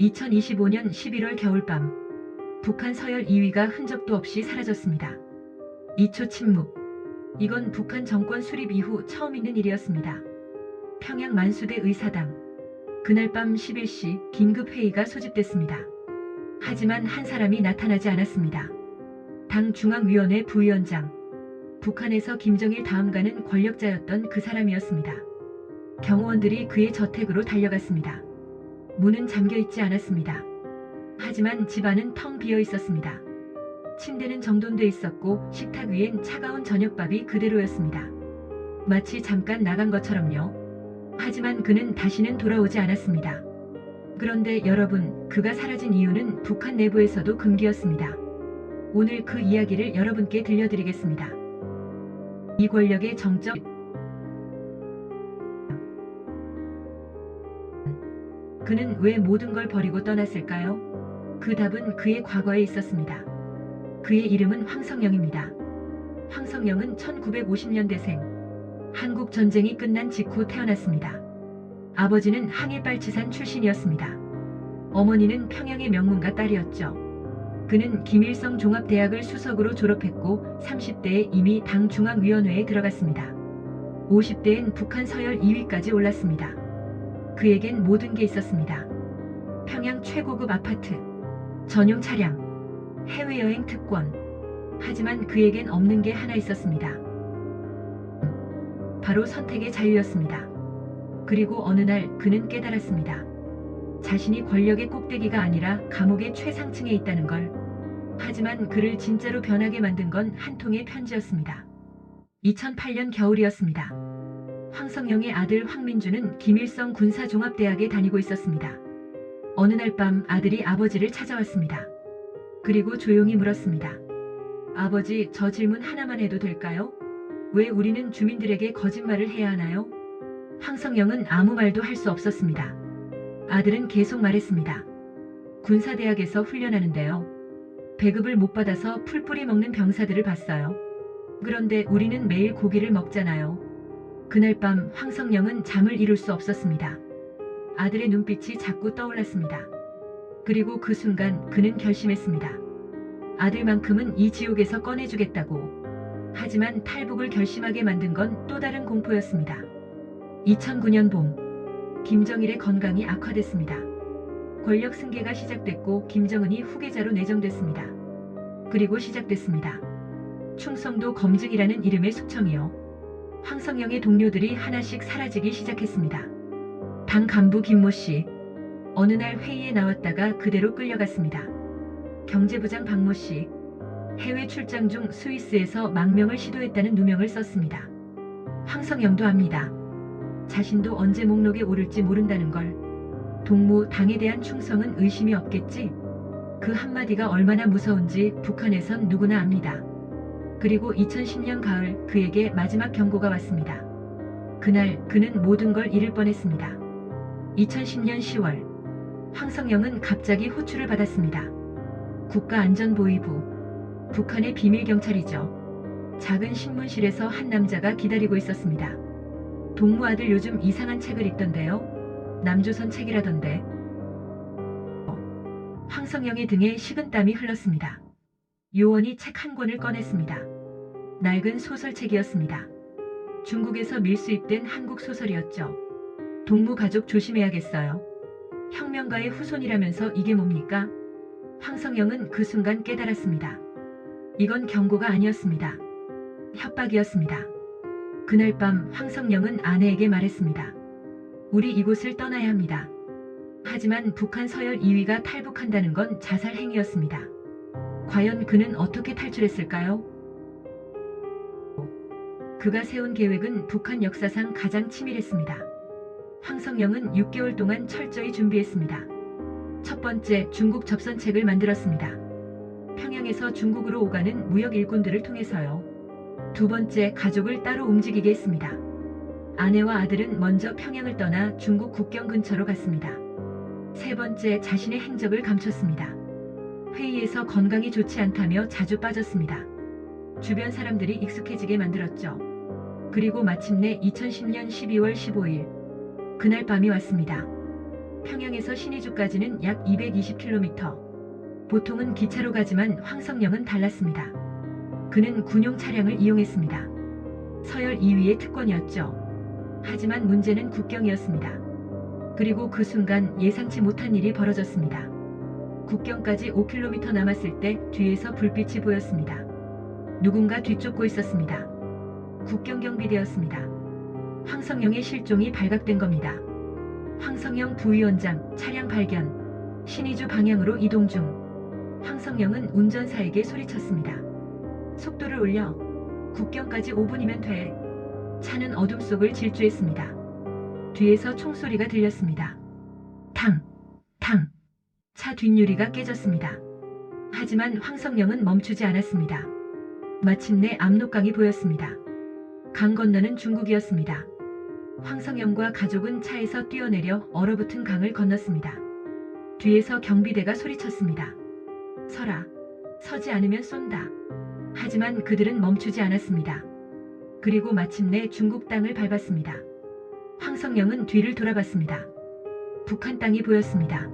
2025년 11월 겨울밤 북한 서열 2위가 흔적도 없이 사라졌습니다. 2초 침묵. 이건 북한 정권 수립 이후 처음 있는 일이었습니다. 평양 만수대 의사당. 그날 밤 11시 긴급 회의가 소집됐습니다. 하지만 한 사람이 나타나지 않았습니다. 당 중앙위원회 부위원장. 북한에서 김정일 다음 가는 권력자였던 그 사람이었습니다. 경호원들이 그의 저택으로 달려갔습니다. 문은 잠겨 있지 않았습니다. 하지만 집안은 텅 비어 있었습니다. 침대는 정돈돼 있었고 식탁 위엔 차가운 저녁밥이 그대로였습니다. 마치 잠깐 나간 것처럼요. 하지만 그는 다시는 돌아오지 않았습니다. 그런데 여러분, 그가 사라진 이유는 북한 내부에서도 금기였습니다. 오늘 그 이야기를 여러분께 들려드리겠습니다. 이 권력의 정적 그는 왜 모든 걸 버리고 떠났을까요? 그 답은 그의 과거에 있었습니다. 그의 이름은 황성영입니다. 황성영은 1950년대생. 한국 전쟁이 끝난 직후 태어났습니다. 아버지는 항해빨치산 출신이었습니다. 어머니는 평양의 명문가 딸이었죠. 그는 김일성 종합대학을 수석으로 졸업했고 30대에 이미 당 중앙위원회에 들어갔습니다. 50대엔 북한 서열 2위까지 올랐습니다. 그에겐 모든 게 있었습니다. 평양 최고급 아파트, 전용 차량, 해외여행 특권. 하지만 그에겐 없는 게 하나 있었습니다. 바로 선택의 자유였습니다. 그리고 어느 날 그는 깨달았습니다. 자신이 권력의 꼭대기가 아니라 감옥의 최상층에 있다는 걸. 하지만 그를 진짜로 변하게 만든 건 한 통의 편지였습니다. 2008년 겨울이었습니다. 황성영의 아들 황민주는 김일성 군사종합대학에 다니고 있었습니다. 어느 날 밤 아들이 아버지를 찾아왔습니다. 그리고 조용히 물었습니다. 아버지, 저 질문 하나만 해도 될까요? 왜 우리는 주민들에게 거짓말을 해야 하나요? 황성영은 아무 말도 할 수 없었습니다. 아들은 계속 말했습니다. 군사대학에서 훈련하는데요. 배급을 못 받아서 풀뿌리 먹는 병사들을 봤어요. 그런데 우리는 매일 고기를 먹잖아요. 그날 밤 황성영은 잠을 이룰 수 없었습니다. 아들의 눈빛이 자꾸 떠올랐습니다. 그리고 그 순간 그는 결심했습니다. 아들만큼은 이 지옥에서 꺼내주겠다고. 하지만 탈북을 결심하게 만든 건 또 다른 공포였습니다. 2009년 봄, 김정일의 건강이 악화됐습니다. 권력 승계가 시작됐고 김정은이 후계자로 내정됐습니다. 그리고 시작됐습니다. 충성도 검증이라는 이름의 숙청이요. 황성영의 동료들이 하나씩 사라지기 시작했습니다. 당 간부 김모 씨. 어느 날 회의에 나왔다가 그대로 끌려갔습니다. 경제부장 박모 씨. 해외 출장 중 스위스에서 망명을 시도했다는 누명을 썼습니다. 황성영도 압니다. 자신도 언제 목록에 오를지 모른다는 걸. 동무 당에 대한 충성은 의심이 없겠지? 그 한마디가 얼마나 무서운지 북한에선 누구나 압니다. 그리고 2010년 가을 그에게 마지막 경고가 왔습니다. 그날 그는 모든 걸 잃을 뻔했습니다. 2010년 10월 황성영은 갑자기 호출을 받았습니다. 국가안전보위부 북한의 비밀경찰이죠. 작은 신문실에서 한 남자가 기다리고 있었습니다. 동무 아들 요즘 이상한 책을 읽던데요. 남조선 책이라던데. 황성영의 등에 식은땀이 흘렀습니다. 요원이 책 한 권을 꺼냈습니다. 낡은 소설책이었습니다. 중국에서 밀수입된 한국 소설이었죠. 동무 가족 조심해야겠어요. 혁명가의 후손이라면서 이게 뭡니까? 황성영은 그 순간 깨달았습니다. 이건 경고가 아니었습니다. 협박이었습니다. 그날 밤 황성영은 아내에게 말했습니다. 우리 이곳을 떠나야 합니다. 하지만 북한 서열 2위가 탈북한다는 건 자살 행위였습니다. 과연 그는 어떻게 탈출했을까요? 그가 세운 계획은 북한 역사상 가장 치밀했습니다. 황성영은 6개월 동안 철저히 준비했습니다. 첫 번째, 중국 접선책을 만들었습니다. 평양에서 중국으로 오가는 무역 일꾼들을 통해서요. 두 번째, 가족을 따로 움직이게 했습니다. 아내와 아들은 먼저 평양을 떠나 중국 국경 근처로 갔습니다. 세 번째, 자신의 행적을 감췄습니다. 회의에서 건강이 좋지 않다며 자주 빠졌습니다. 주변 사람들이 익숙해지게 만들었죠. 그리고 마침내 2010년 12월 15일 그날 밤이 왔습니다. 평양에서 신의주까지는 약 220km. 보통은 기차로 가지만 황성영은 달랐습니다. 그는 군용 차량을 이용했습니다. 서열 2위의 특권이었죠. 하지만 문제는 국경이었습니다. 그리고 그 순간 예상치 못한 일이 벌어졌습니다. 국경까지 5km 남았을 때 뒤에서 불빛이 보였습니다. 누군가 뒤쫓고 있었습니다. 국경 경비대였습니다. 황성영의 실종이 발각된 겁니다. 황성영 부위원장 차량 발견. 신의주 방향으로 이동 중. 황성영은 운전사에게 소리쳤습니다. 속도를 올려. 국경까지 5분이면 돼. 차는 어둠 속을 질주했습니다. 뒤에서 총소리가 들렸습니다. 탕, 탕. 차 뒷유리가 깨졌습니다. 하지만 황성영은 멈추지 않았습니다. 마침내 압록강이 보였습니다. 강 건너는 중국이었습니다. 황성영과 가족은 차에서 뛰어내려 얼어붙은 강을 건넜습니다. 뒤에서 경비대가 소리쳤습니다. 서라. 서지 않으면 쏜다. 하지만 그들은 멈추지 않았습니다. 그리고 마침내 중국 땅을 밟았습니다. 황성영은 뒤를 돌아봤습니다. 북한 땅이 보였습니다.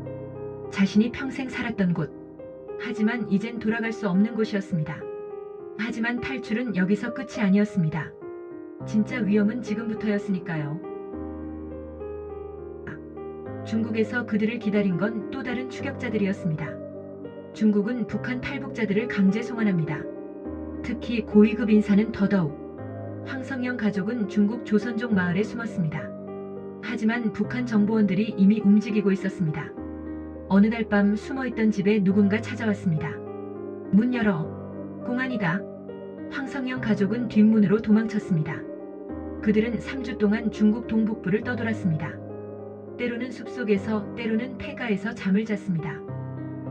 자신이 평생 살았던 곳. 하지만 이젠 돌아갈 수 없는 곳이었습니다. 하지만 탈출은 여기서 끝이 아니었습니다. 진짜 위험은 지금부터였으니까요. 중국에서 그들을 기다린 건 또 다른 추격자들이었습니다. 중국은 북한 탈북자들을 강제 송환합니다. 특히 고위급 인사는 더더욱. 황성영 가족은 중국 조선족 마을에 숨었습니다. 하지만 북한 정보원들이 이미 움직이고 있었습니다. 어느 날 밤 숨어있던 집에 누군가 찾아왔습니다. 문 열어. 공안이다. 황성영 가족은 뒷문으로 도망쳤습니다. 그들은 3주 동안 중국 동북부를 떠돌았습니다. 때로는 숲속에서 때로는 폐가에서 잠을 잤습니다.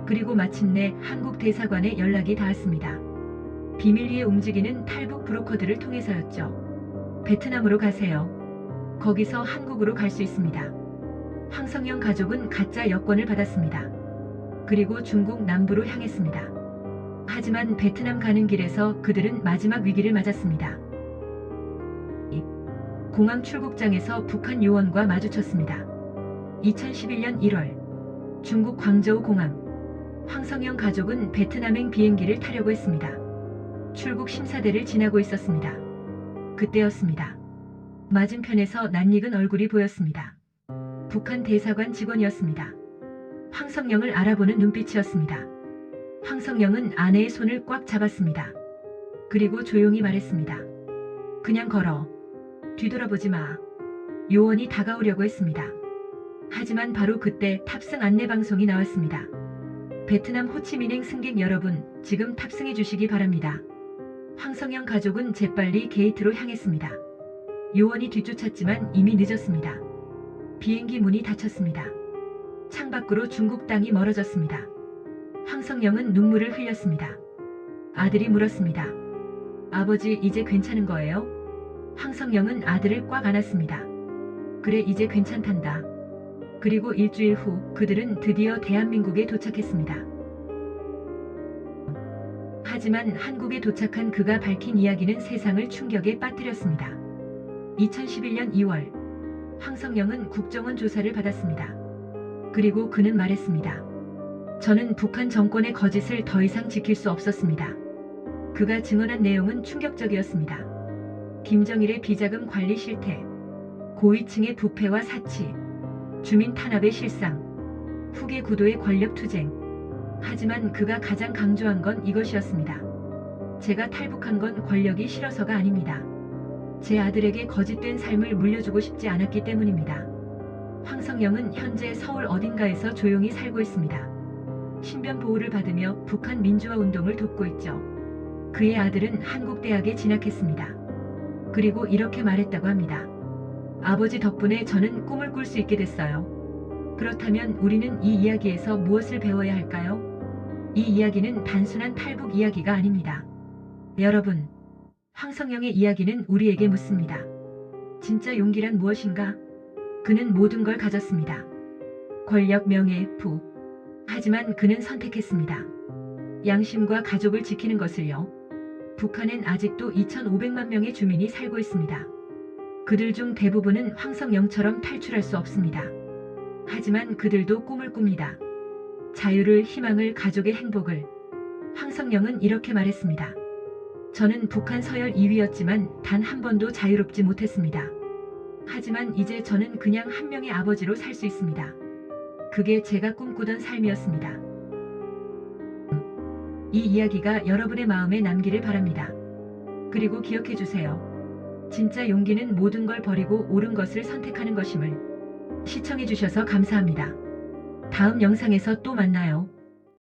그리고 마침내 한국 대사관에 연락이 닿았습니다. 비밀리에 움직이는 탈북 브로커들을 통해서였죠. 베트남으로 가세요. 거기서 한국으로 갈 수 있습니다. 황성영 가족은 가짜 여권을 받았습니다. 그리고 중국 남부로 향했습니다. 하지만 베트남 가는 길에서 그들은 마지막 위기를 맞았습니다. 공항 출국장에서 북한 요원과 마주쳤습니다. 2011년 1월 중국 광저우 공항 황성영 가족은 베트남행 비행기를 타려고 했습니다. 출국 심사대를 지나고 있었습니다. 그때였습니다. 맞은편에서 낯익은 얼굴이 보였습니다. 북한 대사관 직원이었습니다. 황성영을 알아보는 눈빛이었습니다. 황성영은 아내의 손을 꽉 잡았습니다. 그리고 조용히 말했습니다. 그냥 걸어. 뒤돌아보지 마. 요원이 다가오려고 했습니다. 하지만 바로 그때 탑승 안내 방송이 나왔습니다. 베트남 호치민행 승객 여러분, 지금 탑승해 주시기 바랍니다. 황성영 가족은 재빨리 게이트로 향했습니다. 요원이 뒤쫓았지만 이미 늦었습니다. 비행기 문이 닫혔습니다. 창밖으로 중국 땅이 멀어졌습니다. 황성영은 눈물을 흘렸습니다. 아들이 물었습니다. 아버지 이제 괜찮은 거예요? 황성영은 아들을 꽉 안았습니다. 그래 이제 괜찮단다. 그리고 일주일 후 그들은 드디어 대한민국에 도착했습니다. 하지만 한국에 도착한 그가 밝힌 이야기는 세상을 충격에 빠뜨렸습니다. 2011년 2월 황성영은 국정원 조사를 받았습니다. 그리고 그는 말했습니다. 저는 북한 정권의 거짓을 더 이상 지킬 수 없었습니다. 그가 증언한 내용은 충격적이었습니다. 김정일의 비자금 관리 실태, 고위층의 부패와 사치, 주민 탄압의 실상, 후계 구도의 권력 투쟁. 하지만 그가 가장 강조한 건 이것이었습니다. 제가 탈북한 건 권력이 싫어서가 아닙니다. 제 아들에게 거짓된 삶을 물려주고 싶지 않았기 때문입니다. 황성영은 현재 서울 어딘가에서 조용히 살고 있습니다. 신변 보호를 받으며 북한 민주화 운동을 돕고 있죠. 그의 아들은 한국대학에 진학했습니다. 그리고 이렇게 말했다고 합니다. 아버지 덕분에 저는 꿈을 꿀 수 있게 됐어요. 그렇다면 우리는 이 이야기에서 무엇을 배워야 할까요? 이 이야기는 단순한 탈북 이야기가 아닙니다. 여러분, 황성영의 이야기는 우리에게 묻습니다. 진짜 용기란 무엇인가? 그는 모든 걸 가졌습니다. 권력, 명예, 부. 하지만 그는 선택했습니다. 양심과 가족을 지키는 것을요. 북한엔 아직도 2,500만 명의 주민이 살고 있습니다. 그들 중 대부분은 황성영처럼 탈출할 수 없습니다. 하지만 그들도 꿈을 꿉니다. 자유를, 희망을, 가족의 행복을. 황성영은 이렇게 말했습니다. 저는 북한 서열 2위였지만 단 한 번도 자유롭지 못했습니다. 하지만 이제 저는 그냥 한 명의 아버지로 살 수 있습니다. 그게 제가 꿈꾸던 삶이었습니다. 이 이야기가 여러분의 마음에 남기를 바랍니다. 그리고 기억해 주세요. 진짜 용기는 모든 걸 버리고 옳은 것을 선택하는 것임을. 시청해 주셔서 감사합니다. 다음 영상에서 또 만나요.